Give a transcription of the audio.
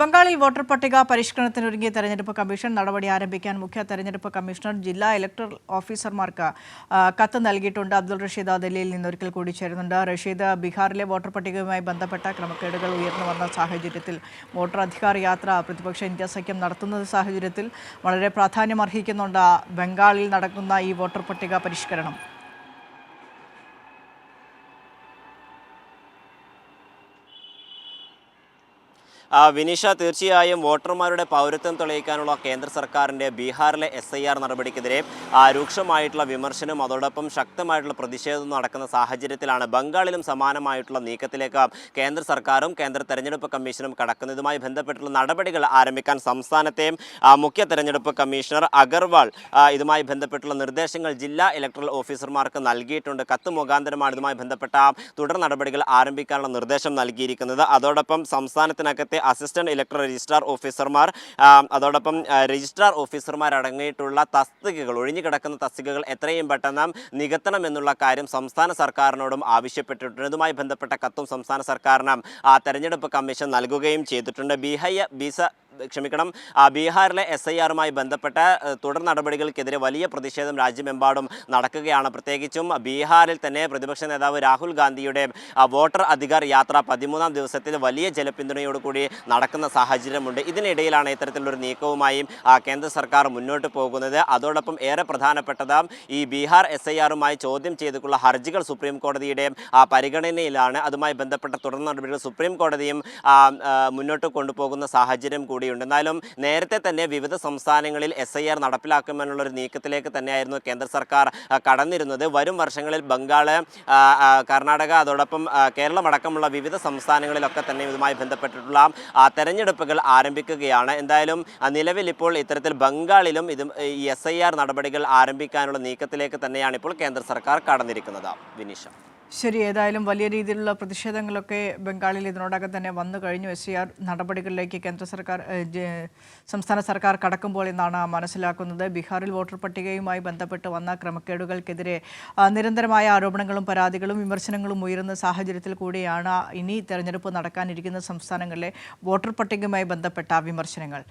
ബംഗാളിൽ വോട്ടർ പട്ടിക പരിഷ്കരണത്തിനൊരുങ്ങിയ തെരഞ്ഞെടുപ്പ് കമ്മീഷൻ നടപടി ആരംഭിക്കാൻ മുഖ്യ തെരഞ്ഞെടുപ്പ് കമ്മീഷണർ ജില്ലാ ഇലക്ടറൽ ഓഫീസർമാർക്ക് കത്ത് നൽകിയിട്ടുണ്ട്. അബ്ദുൾ റഷീദ് ഡൽഹിയിൽ നിന്ന് ഒരിക്കൽ കൂടി ചേരുന്നുണ്ട്. റഷീദ് ബീഹാറിലെ വോട്ടർ പട്ടികയുമായി ബന്ധപ്പെട്ട ക്രമക്കേടുകൾ ഉയർന്നു വന്ന സാഹചര്യത്തിൽ വോട്ടർ അധികാർ യാത്ര പ്രതിപക്ഷ ഇന്ത്യ സഖ്യം നടത്തുന്ന സാഹചര്യത്തിൽ വളരെ പ്രാധാന്യമർഹിക്കുന്നുണ്ട് ബംഗാളിൽ നടക്കുന്ന ഈ വോട്ടർ പട്ടിക പരിഷ്കരണം. വിനീഷ തീർച്ചയായും വോട്ടർമാരുടെ പൗരത്വം തെളിയിക്കാനുള്ള കേന്ദ്ര സർക്കാരിന്റെ ബീഹാറിലെ എസ് ഐ ആർ നടപടിക്കെതിരെ രൂക്ഷമായിട്ടുള്ള വിമർശനം അതോടൊപ്പം ശക്തമായിട്ടുള്ള പ്രതിഷേധം നടക്കുന്ന സാഹചര്യത്തിലാണ് ബംഗാളിലും സമാനമായിട്ടുള്ള നീക്കത്തിലേക്ക് കേന്ദ്ര സർക്കാരും കേന്ദ്ര തെരഞ്ഞെടുപ്പ് കമ്മീഷനും കടക്കുന്നതുമായി ബന്ധപ്പെട്ടുള്ള നടപടികൾ ആരംഭിക്കാൻ സംസ്ഥാനത്തെയും മുഖ്യ തെരഞ്ഞെടുപ്പ് കമ്മീഷണർ അഗർവാൾ ഇതുമായി ബന്ധപ്പെട്ടുള്ള നിർദ്ദേശങ്ങൾ ജില്ലാ ഇലക്ട്രൽ ഓഫീസർമാർക്ക് നൽകിയിട്ടുണ്ട്. കത്ത് മുഖാന്തരമാണ് ഇതുമായി ബന്ധപ്പെട്ട തുടർ നടപടികൾ ആരംഭിക്കാനുള്ള നിർദ്ദേശം നൽകിയിരിക്കുന്നത്. അതോടൊപ്പം സംസ്ഥാനത്തിനകത്തെ അസിസ്റ്റന്റ് ഇലക്ട്രൽ രജിസ്ട്രാർ ഓഫീസർമാർ അതോടൊപ്പം രജിസ്ട്രാർ ഓഫീസർമാർ അടങ്ങിയിട്ടുള്ള തസ്തികകൾ ഒഴിഞ്ഞു കിടക്കുന്ന തസ്തികകൾ എത്രയും പെട്ടെന്ന് നികത്തണം എന്നുള്ള കാര്യം സംസ്ഥാന സർക്കാരിനോടും ആവശ്യപ്പെട്ടിട്ടുണ്ട്. ഇതുമായി ബന്ധപ്പെട്ട കത്തും സംസ്ഥാന സർക്കാരിന് തെരഞ്ഞെടുപ്പ് കമ്മീഷൻ നൽകുകയും ചെയ്തിട്ടുണ്ട്. ബിഹൈ ബീസ ക്ഷമിക്കണം. ബീഹാറിലെ എസ് ഐ ആറുമായി ബന്ധപ്പെട്ട തുടർ നടപടികൾക്കെതിരെ വലിയ പ്രതിഷേധം രാജ്യമെമ്പാടും നടക്കുകയാണ്. പ്രത്യേകിച്ചും ബീഹാറിൽ തന്നെ പ്രതിപക്ഷ നേതാവ് രാഹുൽ ഗാന്ധിയുടെ വോട്ടർ അധികാർ യാത്ര പതിമൂന്നാം ദിവസത്തിൽ വലിയ ജനപിന്തുണയോടുകൂടി നടക്കുന്ന സാഹചര്യമുണ്ട്. ഇതിനിടയിലാണ് ഇത്തരത്തിലൊരു നീക്കവുമായി കേന്ദ്ര സർക്കാർ മുന്നോട്ട് പോകുന്നത്. അതോടൊപ്പം ഏറെ പ്രധാനപ്പെട്ടത് ഈ ബീഹാർ എസ് ഐ ആറുമായി ചോദ്യം ചെയ്തിട്ടുള്ള ഹർജികൾ സുപ്രീം കോടതിയുടെ പരിഗണനയിലാണ്. അതുമായി ബന്ധപ്പെട്ട തുടർ നടപടികൾ സുപ്രീം കോടതിയും മുന്നോട്ട് കൊണ്ടുപോകുന്ന സാഹചര്യം കൂടിയുണ്ട് എന്നാലും നേരത്തെ തന്നെ വിവിധ സംസ്ഥാനങ്ങളിൽ എസ് ഐ ആർ നടപ്പിലാക്കുമെന്നുള്ള ഒരു നീക്കത്തിലേക്ക് തന്നെയായിരുന്നു കേന്ദ്ര സർക്കാർ കടന്നിരുന്നത്. വരും വർഷങ്ങളിൽ ബംഗാൾ കർണാടക അതോടൊപ്പം കേരളം അടക്കമുള്ള വിവിധ സംസ്ഥാനങ്ങളിലൊക്കെ തന്നെ ഇതുമായി ബന്ധപ്പെട്ടിട്ടുള്ള തെരഞ്ഞെടുപ്പുകൾ ആരംഭിക്കുകയാണ്. എന്തായാലും നിലവിൽ ഇപ്പോൾ ഇത്തരത്തിൽ ബംഗാളിലും ഇത് ഈ എസ് നടപടികൾ ആരംഭിക്കാനുള്ള നീക്കത്തിലേക്ക് തന്നെയാണ് ഇപ്പോൾ കേന്ദ്ര സർക്കാർ കടന്നിരിക്കുന്നത്. വിനീഷ. ശരി ഏതായാലും വലിയ രീതിയിലുള്ള പ്രതിഷേധങ്ങളൊക്കെ ബംഗാളിൽ ഇതിനോടകം തന്നെ വന്നു കഴിഞ്ഞു. എസ് സി ആർ നടപടികളിലേക്ക് കേന്ദ്ര സർക്കാർ സംസ്ഥാന സർക്കാർ കടക്കുമ്പോൾ എന്നാണ് മനസ്സിലാക്കുന്നത്. ബീഹാറിൽ വോട്ടർ പട്ടികയുമായി ബന്ധപ്പെട്ട് വന്ന ക്രമക്കേടുകൾക്കെതിരെ നിരന്തരമായ ആരോപണങ്ങളും പരാതികളും വിമർശനങ്ങളും ഉയരുന്ന സാഹചര്യത്തിൽ കൂടിയാണ് ഇനി തെരഞ്ഞെടുപ്പ് നടക്കാനിരിക്കുന്ന സംസ്ഥാനങ്ങളിലെ വോട്ടർ പട്ടികയുമായി ബന്ധപ്പെട്ട വിമർശനങ്ങൾ.